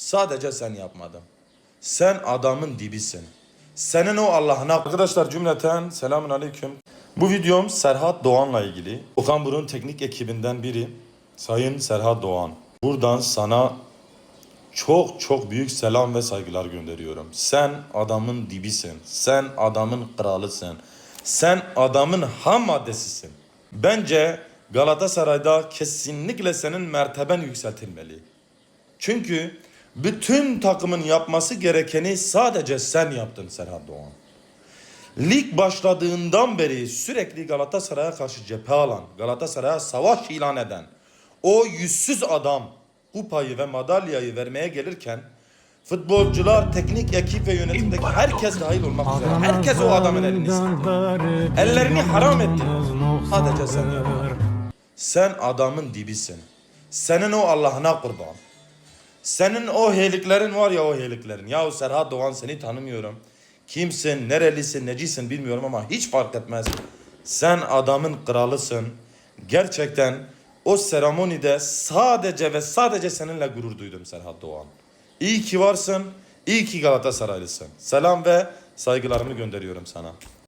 Sadece sen yapmadın. Sen adamın dibisin. Senin o Allah'ına... Arkadaşlar cümleten selamun aleyküm. Bu videom Serhat Doğan'la ilgili. Okan Burun teknik ekibinden biri. Sayın Serhat Doğan. Buradan sana çok çok büyük selam ve saygılar gönderiyorum. Sen adamın dibisin. Sen adamın kralısın. Sen adamın ham maddesisin. Bence Galatasaray'da kesinlikle senin merteben yükseltilmeli. Çünkü bütün takımın yapması gerekeni sadece sen yaptın Serhat Doğan. Lig başladığından beri sürekli Galatasaray'a karşı cephe alan, Galatasaray'a savaş ilan eden o yüzsüz adam kupayı ve madalyayı vermeye gelirken futbolcular, teknik ekip ve yönetimdeki herkes dahil olmak üzere herkes o adamın elini. Ellerini haram etti. Sadece sen yapmadın. Sen adamın dibisin. Senin o Allah'ına kurban. Senin o heliklerin var ya o heliklerin. Yahu Serhat Doğan seni tanımıyorum. Kimsin, nerelisin, necisin bilmiyorum ama hiç fark etmez. Sen adamın kralısın. Gerçekten o seremonide sadece ve sadece seninle gurur duydum Serhat Doğan. İyi ki varsın, iyi ki Galatasaraylısın. Selam ve saygılarımı gönderiyorum sana.